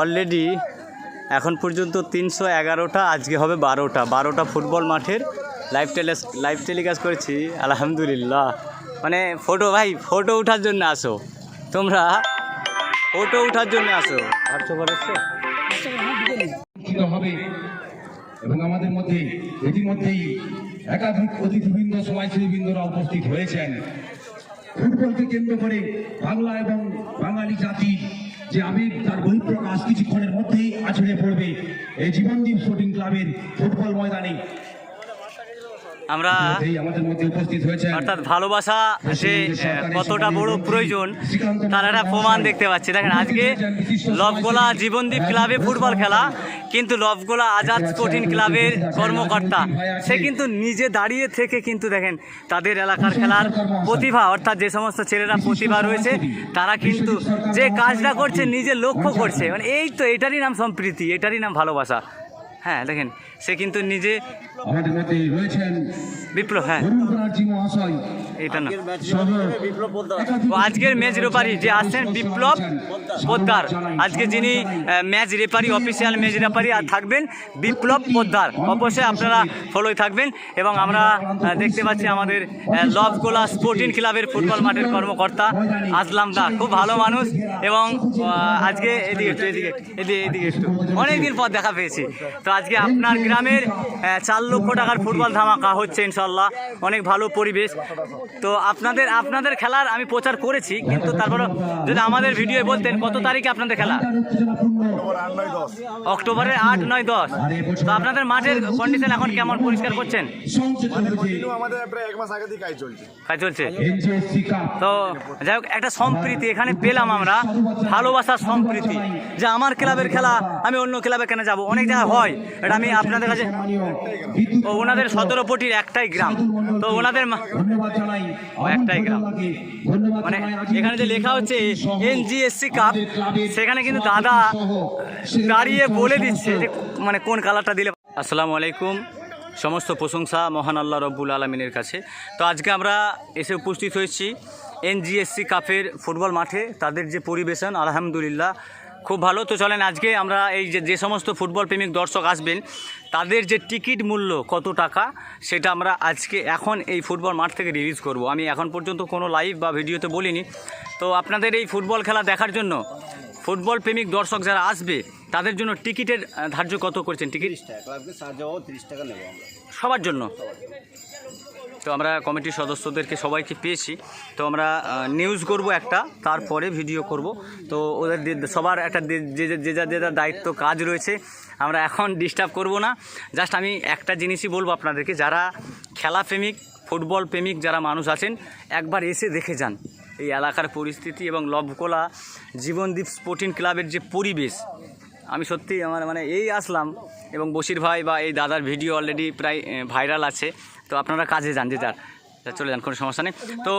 Already এখন পর্যন্ত তিনশো এগারোটা, আজকে হবে বারোটা। বারোটা ফুটবল মাঠের লাইভ টেলি লাইভ টেলিকাস্ট করেছি, আলহামদুলিল্লাহ। মানে ফটো ভাই ফটো ওঠার জন্য আসো। তোমরা ফটো ওঠার জন্য আসো। এবং আমাদের মধ্যে ইতিমধ্যেই একাধিক অতিথিবৃন্দ, সমাজসেবীবৃন্দরা উপস্থিত হয়েছেন। ফুটবলকে কেন্দ্র করে বাংলা এবং বাঙালি জাতির যে আমি তার বহিঃপ্রকাশ কিছুক্ষণের মধ্যেই আছড়ে পড়বে। এই জীবনদীপ শুটিং ক্লাবের ফুটবল ময়দানে আমরা অর্থাৎ ভালোবাসা যে কতটা বড় প্রয়োজন তার একটা প্রমাণ দেখতে পাচ্ছি। দেখেন আজকে লবগোলা জীবনদীপ ক্লাবে ফুটবল খেলা কিন্তু লবগোলা আজাদ স্পোর্টিং ক্লাবের কর্মকর্তা। সে কিন্তু নিজে দাঁড়িয়ে থেকে কিন্তু দেখেন তাদের এলাকার খেলার প্রতিভা অর্থাৎ যে সমস্ত ছেলেরা প্রতিভা রয়েছে তারা কিন্তু যে কাজটা করছে নিজে লক্ষ্য করছে। মানে এই তো এটারই নাম সম্প্রীতি এটারই নাম ভালোবাসা। হ্যাঁ দেখেন সে কিন্তু নিজে আমাদের মধ্যে রয়েছেন বিপ্লব হ্যাঁ। এটা না। আজকের ম্যাচ রেফারি যে আসছেন বিপ্লব পোদ্দার। আজকে যিনি match referee official match referee আর থাকবেন বিপ্লব পোদ্দার। অবশ্যই আপনারা ফলোই থাকবেন এবং আমরা দেখতে পাচ্ছি আমাদের লবগোলা স্পোর্টিং ক্লাবের ফুটবল মাঠের কর্মকর্তা আসলাম দা। খুব ভালো মানুষ এবং আজকে এদিকে একটু এদিকে এদিকে এদিকে একটু। অনেকদিন পর দেখা পেয়েছি। তো আজকে আপনার গ্রামের চার লক্ষ টাকার ফুটবল ধামাকা হচ্ছে ইনশাল্লাহ অনেক ভালো পরিবেশ। তো আপনাদের আপনাদের খেলার আমি প্রচার করেছি কিন্তু তারপরে যদি আমাদের ভিডিও বলতেন কত তারিখে আপনাদের খেলা? অক্টোবরের আট নয় দশ। তো আপনাদের মাঠের কন্ডিশন এখন কেমন পরিষ্কার করছেন? কাজ চলছে। তো যাই হোক একটা সম্প্রীতি এখানে পেলাম আমরা ভালোবাসার সম্প্রীতি। যে আমার ক্লাবের খেলা আমি অন্য ক্লাবে কেন যাব? অনেক জায়গায় হয়। এটা আমি আপনাদের কাছে ওনাদের সতেরো পটির একটাই গ্রাম। তো ওনাদের একটাই গ্রাম। মানে এখানে যে লেখা হচ্ছে এনজিএসসি কাপ সেখানে কিন্তু দাদা দাঁড়িয়ে বলে দিচ্ছে যে মানে কোন কালারটা দিলে আসসালামু আলাইকুম। সমস্ত প্রশংসা মহান আল্লাহ রব্বুল আলমিনের কাছে। তো আজকে আমরা এসে উপস্থিত হয়েছি এনজিএসসি কাপের ফুটবল মাঠে। তাদের যে পরিবেশন আলহামদুলিল্লাহ। খুব ভালো। তো চলেন আজকে আমরা এই যে যে সমস্ত ফুটবল প্রেমিক দর্শক আসবেন তাদের যে টিকিট মূল্য কত টাকা সেটা আমরা আজকে এখন এই ফুটবল মাঠ থেকে রিলিজ করব। আমি এখন পর্যন্ত কোনো লাইভ বা ভিডিওতে বলিনি। তো আপনাদের এই ফুটবল খেলা দেখার জন্য ফুটবল প্রেমিক দর্শক যারা আসবে তাদের জন্য টিকিটের ধার্য কত করছেন? টিকিট সবার জন্য। তো আমরা কমিটির সদস্যদেরকে সবাইকে পেয়েছি। তো আমরা নিউজ করব একটা, তারপরে ভিডিও করব। তো ওদের সবার একটা যে যে, যে- যে যে দায়িত্ব, কাজ রয়েছে, আমরা এখন ডিস্টার্ব করব না। জাস্ট আমি একটা জিনিসই বলব আপনাদেরকে, যারা খেলা প্রেমিক, ফুটবল প্রেমিক যারা মানুষ আছেন, একবার এসে দেখে যান। এই এলাকার পরিস্থিতি এবং লবকোলা, জীবনদীপ স্পোর্টিং ক্লাবের যে পরিবেশ, আমি সত্যি আমার মানে এই আসলাম এবং বশির ভাই বা এই দাদার ভিডিও অলরেডি প্রায় ভাইরাল আছে। তো আপনারা কাজে যান যে যার। চলে যান কোনো সমস্যা নেই। তো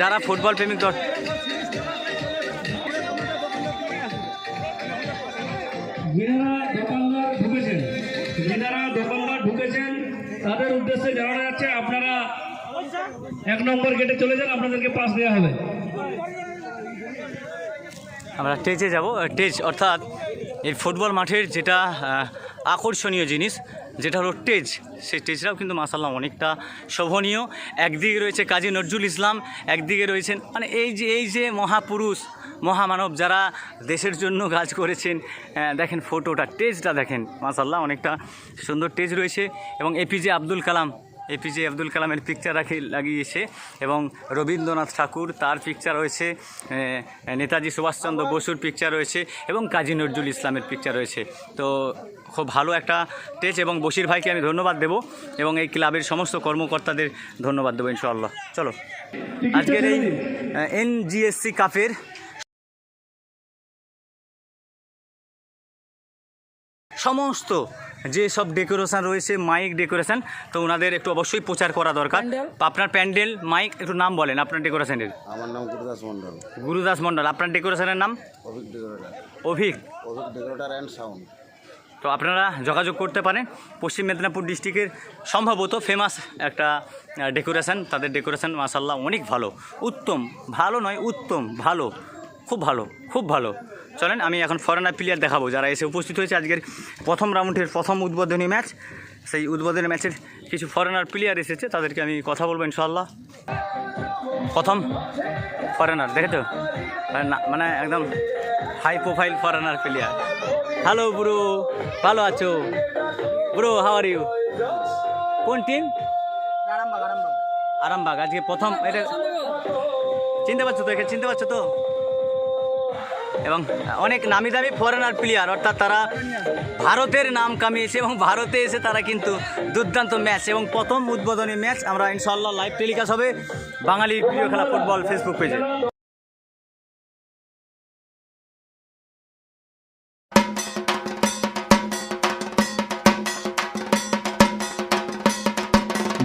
যারা ফুটবল প্রেমিক দর ঢুকেছেন। যিনারা দোকানদার ঢুকেছেন। তাদের উদ্দেশ্যে জানানো যাচ্ছে আপনারা এক নম্বর গেটে চলে যান আপনাদেরকে পাস দেওয়া হবে। আমরা টেজে যাব। টেজ অর্থাৎ এই ফুটবল মাঠের যেটা আকর্ষণীয় জিনিস যেটা হলো টেজ সেই টেজটাও কিন্তু মাসাল্লাহ অনেকটা শোভনীয়। একদিকে রয়েছে কাজী নজরুল ইসলাম, একদিকে রয়েছেন মানে এই যে এই যে মহাপুরুষ, মহামানব যারা দেশের জন্য কাজ করেছেন দেখেন ফটোটা টেজটা দেখেন মাসাল্লাহ অনেকটা সুন্দর টেজ রয়েছে। এবং এপিজে আব্দুল কালাম এপিজে আব্দুল কালামের পিকচার রাখি, লাগিয়েছে এবং রবীন্দ্রনাথ ঠাকুর, তার পিকচার রয়েছে নেতাজি সুভাষচন্দ্র বসুর পিকচার রয়েছে এবং কাজী নজরুল ইসলামের পিকচার রয়েছে। তো খুব ভালো একটা টেচ এবং বশির ভাইকে আমি ধন্যবাদ দেব এবং এই ক্লাবের সমস্ত কর্মকর্তাদের ধন্যবাদ দেবো ইনশাআল্লাহ। চলো, আজকের এই এনজিএসসি কাপের সমস্ত যে সব ডেকোরেশন রয়েছে মাইক ডেকোরেশন তো ওনাদের একটু অবশ্যই প্রচার করা দরকার। আপনার প্যান্ডেল মাইক একটু নাম বলেন আপনার ডেকোরেশনের আমার নাম গুরুদাস মণ্ডল। গুরুদাস মণ্ডল আপনার ডেকোরেশনের নাম? Abhik decorator Abhik. Abhik decorator and sound তো আপনারা যোগাযোগ করতে পারেন। পশ্চিম মেদিনীপুর ডিস্ট্রিক্টের সম্ভবত ফেমাস একটা ডেকোরেশন তাদের ডেকোরেশন মাসাল্লাহ অনেক ভালো। উত্তম ভালো নয় উত্তম ভালো। খুব ভালো খুব ভালো। চলেন আমি এখন ফরেনার প্লেয়ার দেখাবো যারা এসে উপস্থিত হয়েছে আজকের প্রথম রাউন্ডের প্রথম উদ্বোধনী ম্যাচ সেই উদ্বোধনী ম্যাচের কিছু ফরেনার প্লেয়ার এসেছে তাদেরকে আমি কথা বলব ইনশাল্লাহ প্রথম ফরেনার দেখে তো না- মানে একদম high profile foreigner player hello bro ভালো আছো? ব্রো হাউ আর ইউ কোন টিম আরামবাগ আরামবাগ। আজকে প্রথম এটা চিনতে পারছ তো একে চিনতে পারছ তো? এবং অনেক নামি দামি ফরেনার প্লেয়ার অর্থাৎ তারা ভারতের নাম কামিয়েছে এবং ভারতে এসে তারা কিন্তু দুর্দান্ত ম্যাচ এবং প্রথম উদ্বোধনী ম্যাচ আমরা ইনশাল্লাহ লাইভ টেলিকাস্ট হবে বাঙালির প্রিয় খেলা ফুটবল ফেসবুক পেজে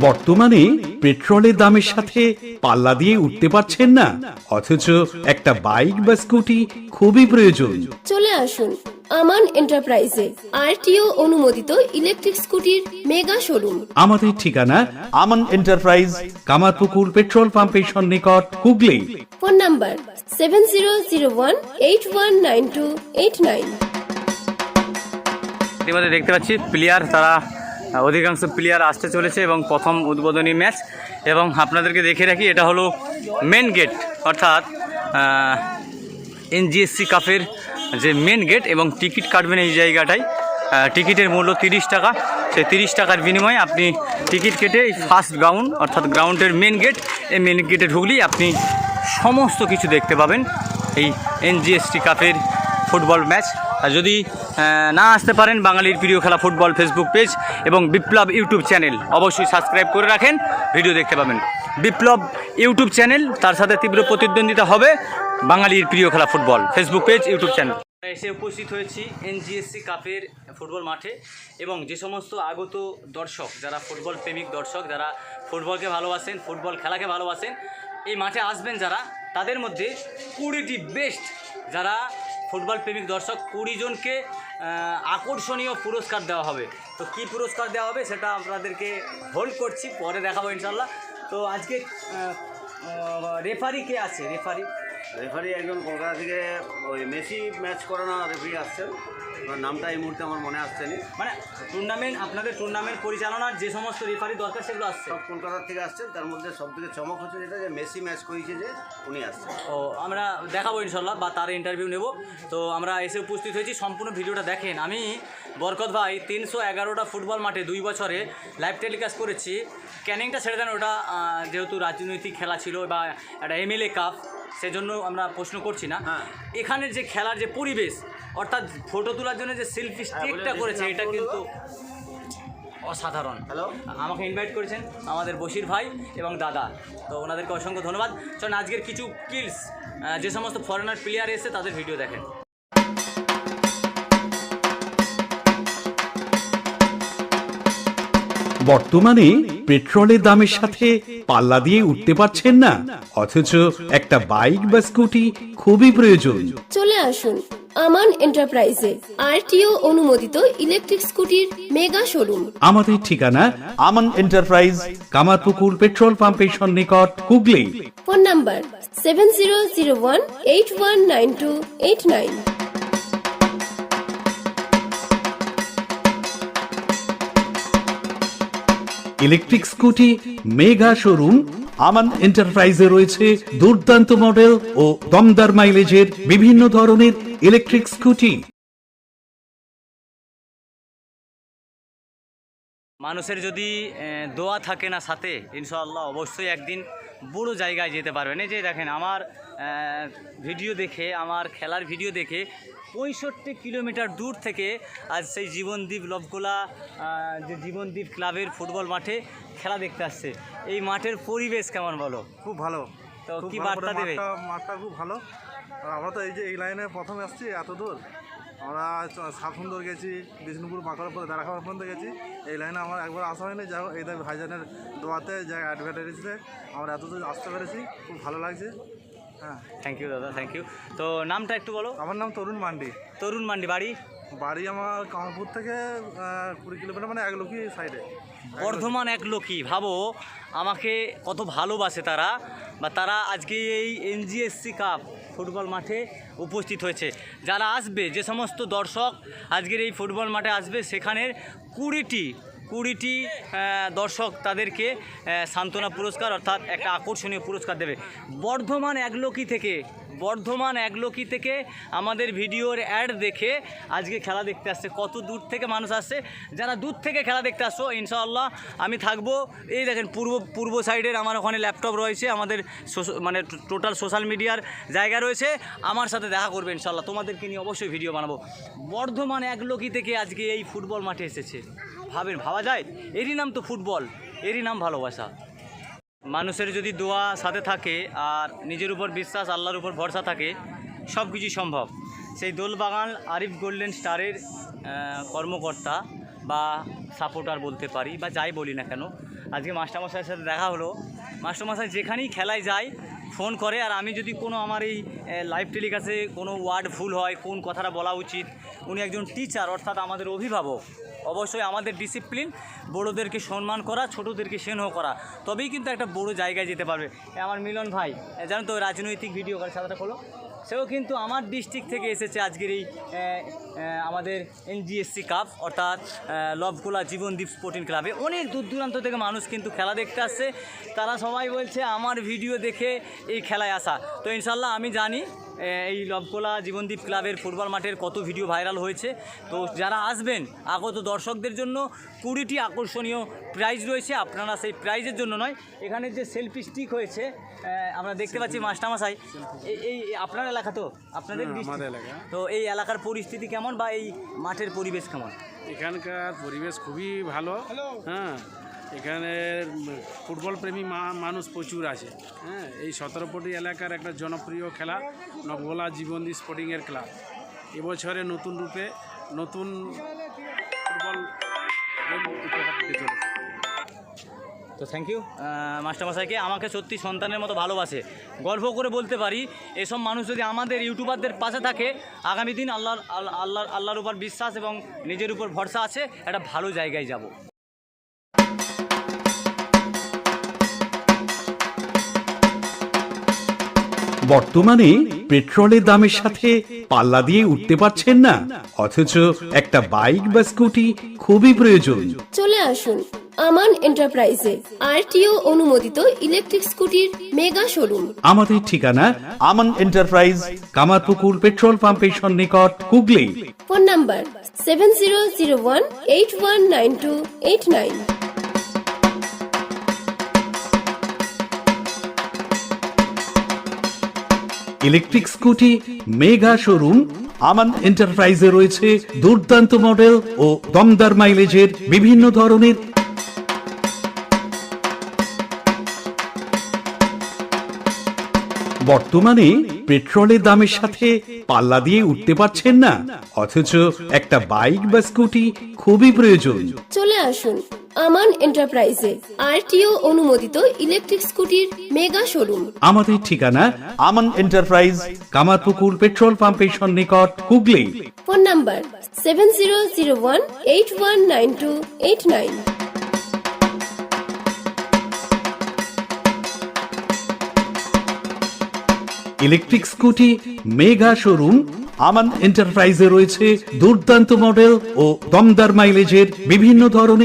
বর্তমানে পেট্রোলের দামের সাথে পাল্লা দিয়ে উঠতে পারছেন না। অথচ একটা বাইক বা স্কুটি খুবই প্রয়োজন। চলে আসুন আমান এন্টারপ্রাইজে আরটিও অনুমোদিত ইলেকট্রিক স্কুটির মেগা শোরুম। আমাদের ঠিকানা আমান এন্টারপ্রাইজ কামারপুকুর পেট্রোল পাম্পের সন্নিকট Hooghly. Phone number seven zero zero one eight one nine two eight nine. ইতিমধ্যে দেখতে পাচ্ছি প্লেয়ার তারা অধিকাংশ প্লেয়ার আসতে চলেছে এবং প্রথম উদ্বোধনী ম্যাচ এবং আপনাদেরকে দেখে রাখি, এটা হলো মেন গেট অর্থাৎ এনজিএসসি কাপের যে মেন গেট এবং টিকিট কাটবেন এই জায়গাটায়। টিকিটের মূল্য তিরিশ টাকা। সেই তিরিশ টাকার বিনিময়ে আপনি টিকিট কেটে এই ফার্স্ট গ্রাউন্ড অর্থাৎ গ্রাউন্ডের মেন গেট এই মেন গেটে ঢুকলেই আপনি সমস্ত কিছু দেখতে পাবেন। এই এনজিএসটি কাপের ফুটবল ম্যাচ যদি না আসতে পারেন বাঙালির প্রিয় খেলা ফুটবল ফেসবুক পেজ এবং বিপ্লব ইউটিউব চ্যানেল, অবশ্যই সাবস্ক্রাইব করে রাখেন, ভিডিও দেখতে পাবেন। বিপ্লব ইউটিউব চ্যানেল, তার সাথে তীব্র প্রতিদ্বন্দ্বিতা হবে বাঙালির প্রিয় খেলা football Facebook page, YouTube channel. এসে উপস্থিত হয়েছি এনজিএসসি কাপের ফুটবল মাঠে এবং যে সমস্ত আগত দর্শক, যারা ফুটবল প্রেমিক দর্শক, যারা ফুটবলকে ভালোবাসেন, ফুটবল খেলাকে ভালোবাসেন, এই মাঠে আসবেন যারা, তাদের মধ্যে কুড়িটি বেস্ট যারা ফুটবল প্রেমিক দর্শক কুড়ি জনকে আকর্ষণীয় পুরস্কার দেওয়া হবে। তো কি পুরস্কার দেওয়া হবে সেটা আপনাদেরকে হোল্ড করছি, পরে দেখাবো ইনশাল্লাহ তো আজকে রেফারি কে আছে? রেফারি রেফারি একজন কলকাতা থেকে ওই মেসি ম্যাচ করানো রেফারি আসছেন। নামটা এই মুহূর্তে আমার মনে আসছে না। মানে টুর্নামেন্ট আপনাদের টুর্নামেন্ট পরিচালনার যে সমস্ত রেফারি দরকার সেগুলো আসছে। সব কলকাতার থেকে আসছেন তার মধ্যে সব থেকে চমক হচ্ছে যেটা যে মেসি ম্যাচ করেছে যে উনি আসছেন ও আমরা দেখাবো ইনশাল্লাহ বা তার ইন্টারভিউ নেব। তো আমরা এসে উপস্থিত হয়েছি সম্পূর্ণ ভিডিওটা দেখেন। আমি বরকত ভাই তিনশো এগারোটা ফুটবল মাঠে দুই বছরে লাইভ টেলিকাস্ট করেছি। ক্যানিংটা ছেড়ে দেন ওটা যেহেতু রাজনৈতিক খেলা ছিল বা একটা এমএলএ কাপ সেজন্য আমরা প্রশ্ন করছি না। হ্যাঁ। এখানের যে খেলার যে পরিবেশ অর্থাৎ ফটো তোলার জন্য যে সেলফি স্টিকটা করেছে এটা কিন্তু অসাধারণ। হ্যালো আমাকে ইনভাইট করেছেন আমাদের বশির ভাই এবং দাদা। তো ওনাদেরকে অসংখ্য ধন্যবাদ। চলুন আজকের কিছু কিলস যে সমস্ত ফরেনার প্লেয়ার এসে তাদের ভিডিও দেখেন। বর্তমানে পেট্রোলের দামের সাথে পাল্লা দিয়ে উঠতে পারছেন না। অথচ একটা বাইক বা স্কুটি খুবই প্রয়োজন। চলে আসুন আমান এন্টারপ্রাইজে আরটিও অনুমোদিত ইলেকট্রিক স্কুটির মেগা শোরুম। আমাদের ঠিকানা আমান এন্টারপ্রাইজ কামারপুকুর পেট্রোল পাম্পের সন্নিকট Hooghly. Phone number seven zero zero one eight one nine two eight nine. Electric scooty, mega showroom, Aman এন্টারপ্রাইজে রয়েছে দুর্দান্ত মডেল ও দমদার মাইলেজের বিভিন্ন ধরনের ইলেকট্রিক স্কুটি। মানুষের যদি দোয়া থাকে না সাথে, ইনশাআল্লাহ অবশ্যই একদিন বড় জায়গায় যেতে পারবেন। এই যে দেখেন আমার ভিডিও দেখে আমার খেলার ভিডিও দেখে পঁয়ষট্টি কিলোমিটার দূর থেকে আজ সেই জীবনদ্বীপ লবগোলা যে জীবনদ্বীপ ক্লাবের ফুটবল মাঠে খেলা দেখতে আসছে। এই মাঠের পরিবেশ কেমন বলো? খুব ভালো। তো কি বার্তা দেবে? মাঠটা খুব ভালো। আমরা তো এই যে এই লাইনে প্রথমে আসছি এত দূর। আমরা সাতসুন্দর গেছি বিষ্ণুপুর বাঁকুড়া পরে দাঁড়াখাবার পর্যন্ত গেছি। এই লাইনে আমার একবার আসা হয়নি যাই হোক এই ভাইজানের দোয়াতে যা অ্যাডভার্টাইজে আমরা এত দূর আসতে পেরেছি খুব ভালো লাগছে। হ্যাঁ। থ্যাংক ইউ দাদা থ্যাংক ইউ তো নামটা একটু বলো। আমার নাম তরুণ মান্ডি। তরুণ মান্ডি বাড়ি? বাড়ি আমার কামারপুর থেকে কুড়ি কিলোমিটার মানে এক লোকই সাইডে বর্ধমান এক লোকই ভাবো আমাকে কত ভালোবাসে তারা। বা তারা আজকে এই এনজিএসসি কাপ ফুটবল মাঠে উপস্থিত হয়েছে। যারা আসবে, যে সমস্ত দর্শক আজকের এই ফুটবল মাঠে আসবে, সেখানের কুড়িটি কুড়িটি দর্শক তাদেরকে সান্ত্বনা পুরস্কার অর্থাৎ একটা আকর্ষণীয় পুরস্কার দেবে। বর্ধমান একলকি থেকে, বর্ধমান একলকি থেকে আমাদের ভিডিওর অ্যাড দেখে আজকে খেলা দেখতে আসছে। কত দূর থেকে মানুষ আসছে? যারা দূর থেকে খেলা দেখতে আসছো, ইনশাআল্লাহ আমি থাকব। এই দেখেন, পূর্ব পূর্ব সাইডের আমার ওখানে ল্যাপটপ রয়েছে, আমাদের মানে টোটাল সোশ্যাল মিডিয়ার জায়গা রয়েছে। আমার সাথে দেখা করবে ইনশাআল্লাহ। তোমাদেরকে নিয়ে অবশ্যই ভিডিও বানাবো। বর্ধমান একলকি থেকে আজকে এই ফুটবল মাঠে এসেছে। ভাবেন, ভাবা যায়? এরই নাম তো ফুটবল, এরই নাম ভালোবাসা। মানুষের যদি দোয়া সাথে থাকে আর নিজের উপর বিশ্বাস, আল্লাহর উপর ভরসা থাকে সব কিছুই সম্ভব। সেই দোলবাগান আরিফ গোল্ডেন স্টারের কর্মকর্তা বা সাপোর্টার বলতে পারি, বা যাই বলি না কেন, আজকে মাস্টারমশাইয়ের সাথে দেখা হলো। মাস্টারমশাই যেখানেই খেলায় যায়, ফোন করে, আর আমি যদি কোনো আমার এই লাইভ টেলিকাস্টে কোনো ওয়ার্ড ভুল হয়, কোন কথাটা বলা উচিত, উনি একজন টিচার অর্থাৎ আমাদের অভিভাবক। অবশ্যই আমাদের ডিসিপ্লিন বড়োদেরকে সম্মান করা ছোটোদেরকে স্নেহ করা। তবেই কিন্তু একটা বড় জায়গায় যেতে পারবে। আমার মিলন ভাই জানো তো রাজনৈতিক ভিডিও করে সাদাটা খোলো। সেও কিন্তু আমার ডিস্ট্রিক্ট থেকে এসেছে আজকের এই আমাদের এনজিএসসি কাপ অর্থাৎ এ, লবকোলা জীবনদীপ স্পোর্টিং ক্লাবে অনেক দূর দূরান্ত থেকে মানুষ কিন্তু খেলা দেখতে আসছে। তারা সবাই বলছে আমার ভিডিও দেখে এই খেলায় আসা। তো ইনশাল্লাহ আমি জানি এই লবকোলা জীবনদীপ ক্লাবের ফুটবল মাঠের কত ভিডিও ভাইরাল হয়েছে। তো যারা আসবেন আগত দর্শকদের জন্য কুড়িটি আকর্ষণীয় প্রাইজ রয়েছে। আপনারা সেই প্রাইজের জন্য নয় এখানে যে সেলফি স্টিক হয়েছে আমরা দেখতে পাচ্ছি মাস্টারমশাই এই এই আপনার এলাকা তো? আপনাদের এলাকা। তো এই এলাকার পরিস্থিতি কেমন বা এই মাঠের পরিবেশ কেমন? এখানকার পরিবেশ খুবই ভালো। হ্যাঁ। এখানে উম, ফুটবল প্রেমী মা- মানুষ প্রচুর আছে। হ্যাঁ এই সতেরোপটি এলাকার একটা জনপ্রিয় খেলা নবগোলা জীবনদী স্পোর্টিংয়ের ক্লাব। এবছরে নতুন রূপে নতুন ফুটবল উপহার দিতে চলেছে। তো থ্যাংক ইউ মাস্টারমশাইকে আমাকে সত্যি সন্তানের মতো ভালোবাসে। গর্ব করে বলতে পারি এসব মানুষ যদি আমাদের ইউটিউবারদের পাশে থাকে আগামী দিন আল্লাহর আল্লাহ আল্লাহর আল্লাহর উপর বিশ্বাস এবং নিজের উপর ভরসা আছে একটা ভালো জায়গায় যাব। বর্তমানে পেট্রোলের দামের সাথে পাল্লা দিয়ে উঠতে পারছেন না। অথচ একটা বাইক বা স্কুটি খুবই প্রয়োজন। চলে আসুন আমান এন্টারপ্রাইজে আরটিও অনুমোদিত ইলেকট্রিক স্কুটির মেগা শোরুম। আমাদের ঠিকানা আমান এন্টারপ্রাইজ কামারপুকুর পেট্রোল পাম্পের সন্নিকট Hooghly. Phone number seven zero zero one eight one nine two eight nine. Electric scooty, mega showroom, Aman এন্টারপ্রাইজে রয়েছে দুর্দান্ত মডেল ও দমদার মাইলেজের বিভিন্ন ধরনের বর্তমানে পেট্রোলের দামের সাথে পাল্লা দিয়ে উঠতে পারছেন না। অথচ একটা বাইক বা স্কুটি খুবই প্রয়োজন। চলে আসুন আমান এন্টারপ্রাইজে আরটিও অনুমোদিত ইলেকট্রিক স্কুটির মেগা শোরুম। আমাদের ঠিকানা আমান এন্টারপ্রাইজ কামারপুকুর পেট্রোল পাম্পের সন্নিকট Hooghly. Phone number seven zero zero one eight one nine two eight nine. Electric scooty mega showroom Aman এন্টারপ্রাইজে রয়েছে দুর্দান্ত মডেল ও দমদার মাইলেজের বিভিন্ন ধরনের